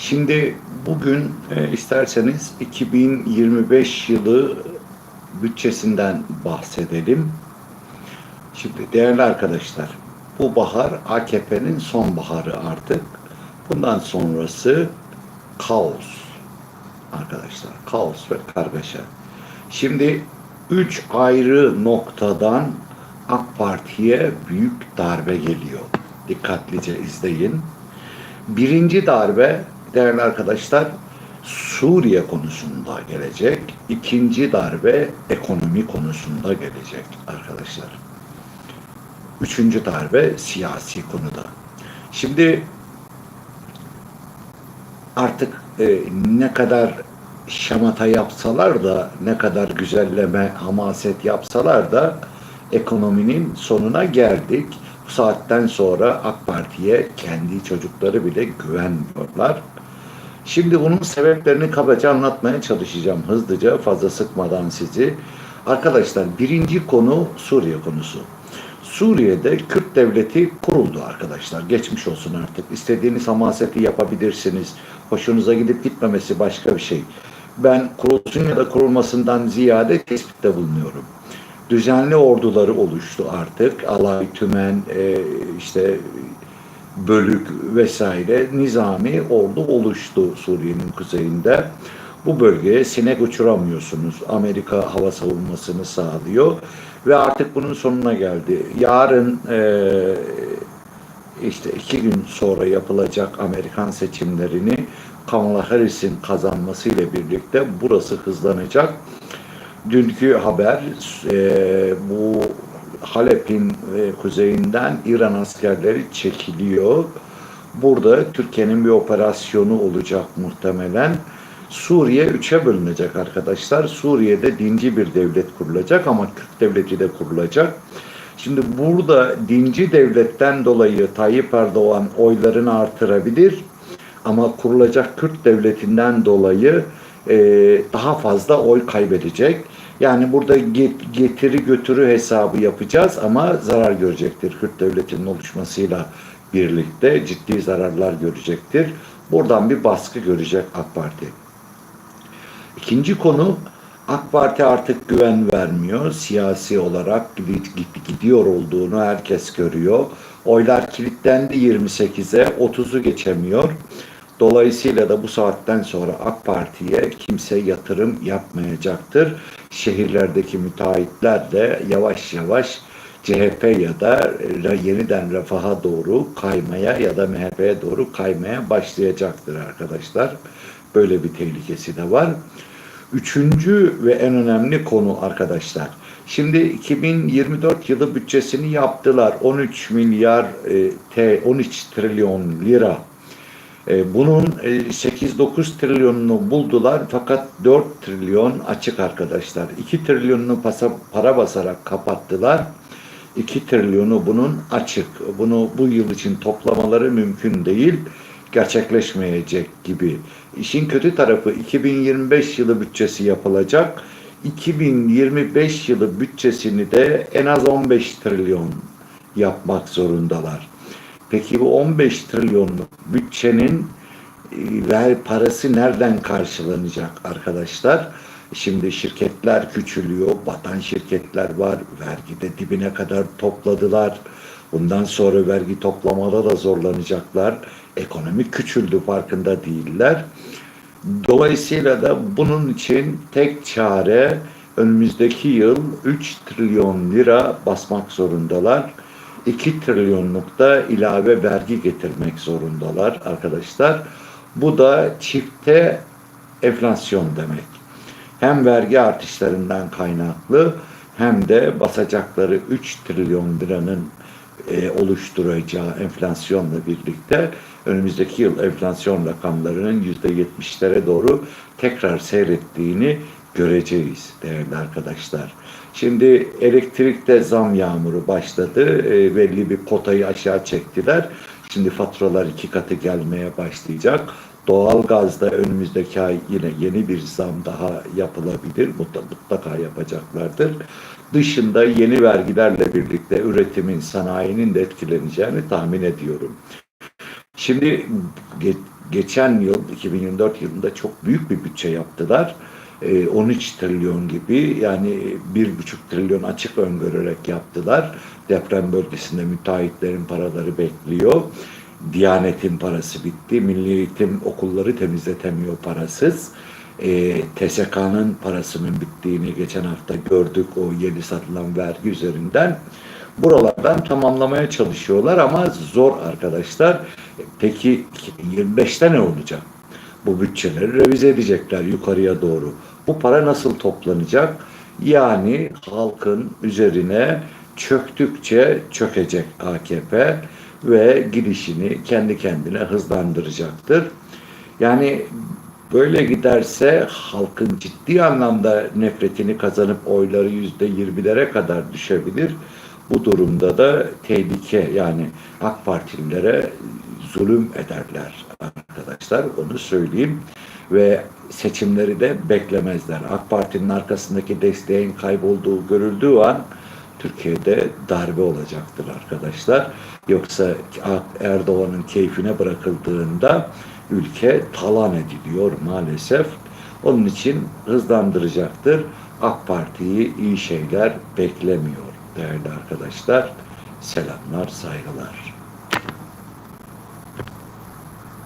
Şimdi bugün e, isterseniz 2025 yılı bütçesinden bahsedelim. Şimdi değerli arkadaşlar, bu bahar AKP'nin son baharı artık. Bundan sonrası kaos arkadaşlar. Kaos ve kargaşa. Şimdi üç ayrı noktadan AK Parti'ye büyük darbe geliyor. Dikkatlice izleyin. Birinci darbe değerli arkadaşlar Suriye konusunda gelecek. İkinci darbe ekonomi konusunda gelecek arkadaşlar. Üçüncü darbe siyasi konuda. Şimdi artık e, ne kadar şamata yapsalar da ne kadar güzelleme, hamaset yapsalar da ekonominin sonuna geldik. Bu saatten sonra AK Parti'ye kendi çocukları bile güvenmiyorlar. Şimdi bunun sebeplerini kabaca anlatmaya çalışacağım hızlıca fazla sıkmadan sizi. Arkadaşlar birinci konu Suriye konusu. Suriye'de Kürt devleti kuruldu arkadaşlar. Geçmiş olsun artık. İstediğiniz hamaseti yapabilirsiniz. Hoşunuza gidip gitmemesi başka bir şey. Ben kurulsun ya da kurulmasından ziyade tespitte bulunuyorum. Düzenli orduları oluştu artık. Alay, tümen, e, işte bölük vesaire nizami ordu oluştu Suriye'nin kuzeyinde. Bu bölgeye sinek uçuramıyorsunuz. Amerika hava savunmasını sağlıyor ve artık bunun sonuna geldi. Yarın e, işte iki gün sonra yapılacak Amerikan seçimlerini Kamala Harris'in kazanmasıyla birlikte burası hızlanacak. Dünkü haber e, bu Halep'in kuzeyinden İran askerleri çekiliyor. Burada Türkiye'nin bir operasyonu olacak muhtemelen. Suriye üçe bölünecek arkadaşlar. Suriye'de dinci bir devlet kurulacak ama Kürt devleti de kurulacak. Şimdi burada dinci devletten dolayı Tayyip Erdoğan oylarını artırabilir ama kurulacak Kürt devletinden dolayı e, daha fazla oy kaybedecek. Yani burada get, getiri götürü hesabı yapacağız ama zarar görecektir. Kürt devletinin oluşmasıyla birlikte ciddi zararlar görecektir. Buradan bir baskı görecek AK Parti. İkinci konu AK Parti artık güven vermiyor. Siyasi olarak gidiyor olduğunu herkes görüyor. Oylar kilitlendi 28'e 30'u geçemiyor. Dolayısıyla da bu saatten sonra AK Parti'ye kimse yatırım yapmayacaktır. Şehirlerdeki müteahhitler de yavaş yavaş CHP ya da yeniden refaha doğru kaymaya ya da MHP'ye doğru kaymaya başlayacaktır arkadaşlar. Böyle bir tehlikesi de var. Üçüncü ve en önemli konu arkadaşlar. Şimdi 2024 yılı bütçesini yaptılar. 13 milyar e, T 13 trilyon lira. E, bunun e, 8-9 trilyonunu buldular fakat 4 trilyon açık arkadaşlar. 2 trilyonunu pasa, para basarak kapattılar. 2 trilyonu bunun açık. Bunu bu yıl için toplamaları mümkün değil gerçekleşmeyecek gibi. İşin kötü tarafı 2025 yılı bütçesi yapılacak. 2025 yılı bütçesini de en az 15 trilyon yapmak zorundalar. Peki bu 15 trilyonluk bütçenin e, ver parası nereden karşılanacak arkadaşlar? Şimdi şirketler küçülüyor, batan şirketler var, vergide dibine kadar topladılar. Bundan sonra vergi toplamada da zorlanacaklar. Ekonomi küçüldü farkında değiller. Dolayısıyla da bunun için tek çare önümüzdeki yıl 3 trilyon lira basmak zorundalar. 2 trilyonluk da ilave vergi getirmek zorundalar arkadaşlar. Bu da çifte enflasyon demek. Hem vergi artışlarından kaynaklı hem de basacakları 3 trilyon liranın e, oluşturacağı enflasyonla birlikte önümüzdeki yıl enflasyon rakamlarının %70'lere doğru tekrar seyrettiğini göreceğiz değerli arkadaşlar. Şimdi elektrikte zam yağmuru başladı. E, belli bir kotayı aşağı çektiler. Şimdi faturalar iki katı gelmeye başlayacak. Doğalgazda önümüzdeki ay yine yeni bir zam daha yapılabilir. Mutlaka yapacaklardır. Dışında yeni vergilerle birlikte üretimin, sanayinin de etkileneceğini tahmin ediyorum. Şimdi geçen yıl 2024 yılında çok büyük bir bütçe yaptılar. E, 13 trilyon gibi yani bir buçuk trilyon açık öngörerek yaptılar. Deprem bölgesinde müteahhitlerin paraları bekliyor. Diyanetin parası bitti. Milli Eğitim okulları temizletemiyor parasız. E, TSK'nın parasının bittiğini geçen hafta gördük o yeni satılan vergi üzerinden. Buralardan tamamlamaya çalışıyorlar ama zor arkadaşlar. Peki 2025'te ne olacak? Bu bütçeleri revize edecekler yukarıya doğru. Bu para nasıl toplanacak? Yani halkın üzerine çöktükçe çökecek AKP ve gidişini kendi kendine hızlandıracaktır. Yani böyle giderse halkın ciddi anlamda nefretini kazanıp oyları yüzde yirmilere kadar düşebilir. Bu durumda da tehlike yani AK Partililere zulüm ederler arkadaşlar onu söyleyeyim ve seçimleri de beklemezler. AK Parti'nin arkasındaki desteğin kaybolduğu görüldüğü an Türkiye'de darbe olacaktır arkadaşlar. Yoksa Erdoğan'ın keyfine bırakıldığında ülke talan ediliyor maalesef. Onun için hızlandıracaktır. AK Parti'yi iyi şeyler beklemiyor değerli arkadaşlar. Selamlar, saygılar.